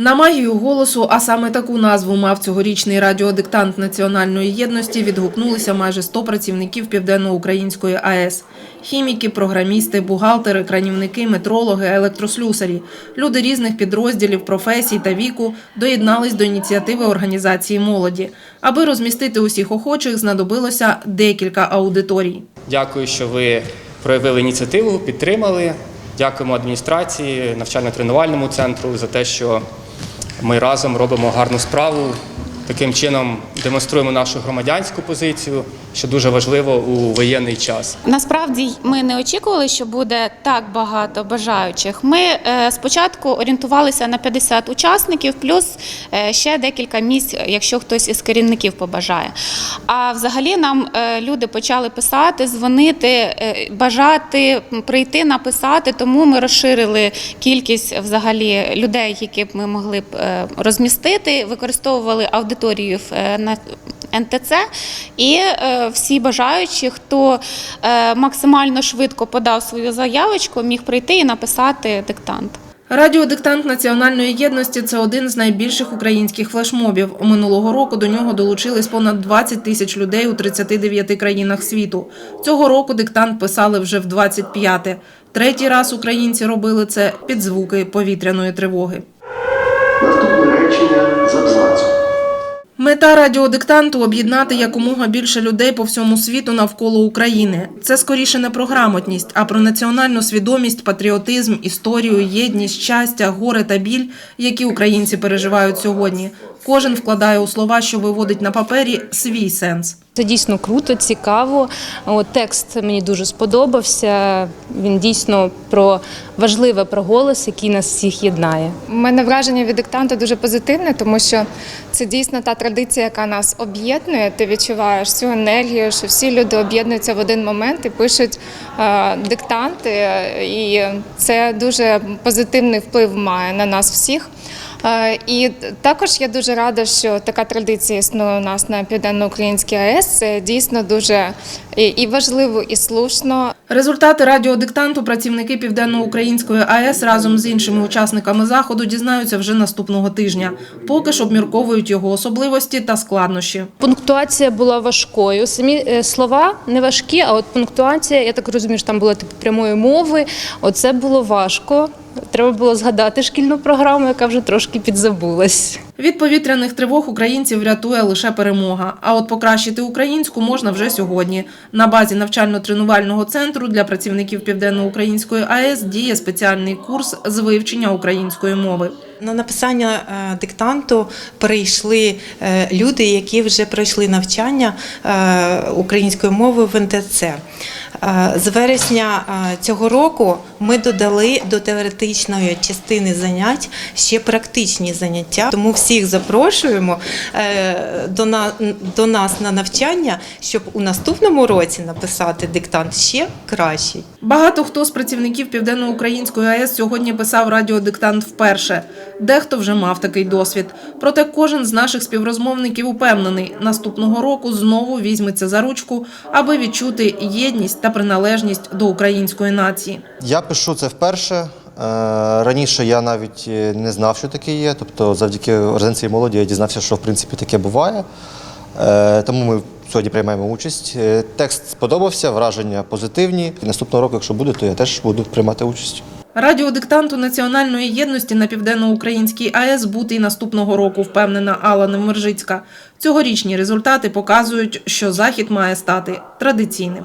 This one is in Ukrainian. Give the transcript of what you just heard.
На магію голосу, а саме таку назву мав цьогорічний радіодиктант національної єдності, відгукнулися майже 100 працівників Південноукраїнської АЕС. Хіміки, програмісти, бухгалтери, кранівники, метрологи, електрослюсарі. Люди різних підрозділів, професій та віку доєднались до ініціативи організації молоді. Аби розмістити усіх охочих, знадобилося декілька аудиторій. Дякую, що ви проявили ініціативу, підтримали. Дякуємо адміністрації, навчально-тренувальному центру за те, що ми разом робимо гарну справу. Таким чином демонструємо нашу громадянську позицію, що дуже важливо у воєнний час. Насправді ми не очікували, що буде так багато бажаючих. Ми е, спочатку орієнтувалися на 50 учасників, плюс е, ще декілька місць, якщо хтось із керівників побажає. А взагалі нам е, люди почали писати, дзвонити, бажати прийти написати. Тому ми розширили кількість взагалі людей, які б ми могли б розмістити, використовували аудиторію на НТЦ, і е, всі бажаючі, хто е, максимально швидко подав свою заявочку, міг прийти і написати диктант. Радіодиктант національної єдності це один з найбільших українських флешмобів. Минулого року до нього долучились понад 20 тисяч людей у 39 країнах світу. Цього року диктант писали вже в 25-те. Третій раз українці робили це під звуки повітряної тривоги. Мета радіодиктанту об'єднати якомога більше людей по всьому світу навколо України. Це скоріше не про грамотність, а про національну свідомість, патріотизм, історію, єдність, щастя, горе та біль, які українці переживають сьогодні. Кожен вкладає у слова, що виводить на папері, свій сенс. Це дійсно круто, цікаво. От, текст мені дуже сподобався. Він дійсно про важливе про голос, який нас всіх єднає. У мене враження від диктанту дуже позитивне, тому що це дійсно та традиція, яка нас об'єднує. Ти відчуваєш цю енергію, що всі люди об'єднуються в один момент і пишуть е, диктанти, і це дуже позитивний вплив має на нас всіх. Е, І також я дуже рада, що така традиція існує у нас на південноукраїнській АЕС. Це дійсно дуже і- і важливо, і слушно. Результати радіодиктанту працівники Південноукраїнської АЕС разом з іншими учасниками заходу дізнаються вже наступного тижня. Поки ж обмірковують його особливості та складнощі. Пунктуація була важкою. Самі е, слова не важкі, а от пунктуація, я так розумію, що там була типу прямої мови. Оце було важко. Треба було згадати шкільну програму, яка вже трошки підзабулась. Від повітряних тривог українців врятує лише перемога. А от покращити українську можна вже сьогодні. На базі навчально-тренувального центру для працівників Південноукраїнської АЕС діє спеціальний курс з вивчення української мови. На написання е, диктанту перейшли е, люди, які вже пройшли навчання е, української мови в НТЦ. Е, З вересня е, цього року ми додали до теоретичної частини занять ще практичні заняття. Тому всіх запрошуємо е, до нас на навчання, щоб у наступному році написати диктант ще кращий. Багато хто з працівників Південноукраїнської АЕС сьогодні писав радіодиктант вперше. Дехто вже мав такий досвід. Проте кожен з наших співрозмовників упевнений, наступного року знову візьметься за ручку, аби відчути єдність та приналежність до української нації. Я пишу це вперше. Е, Раніше я навіть е, не знав, що таке є. Тобто, завдяки організації молоді я дізнався, що в принципі таке буває. Е, Тому ми сьогодні приймаємо участь. Текст сподобався, враження позитивні. І наступного року, якщо буде, то я теж буду приймати участь. Радіодиктанту національної єдності на південноукраїнській АЕС бути і наступного року, впевнена Алла Невмержицька. Цьогорічні результати показують, що захід має стати традиційним.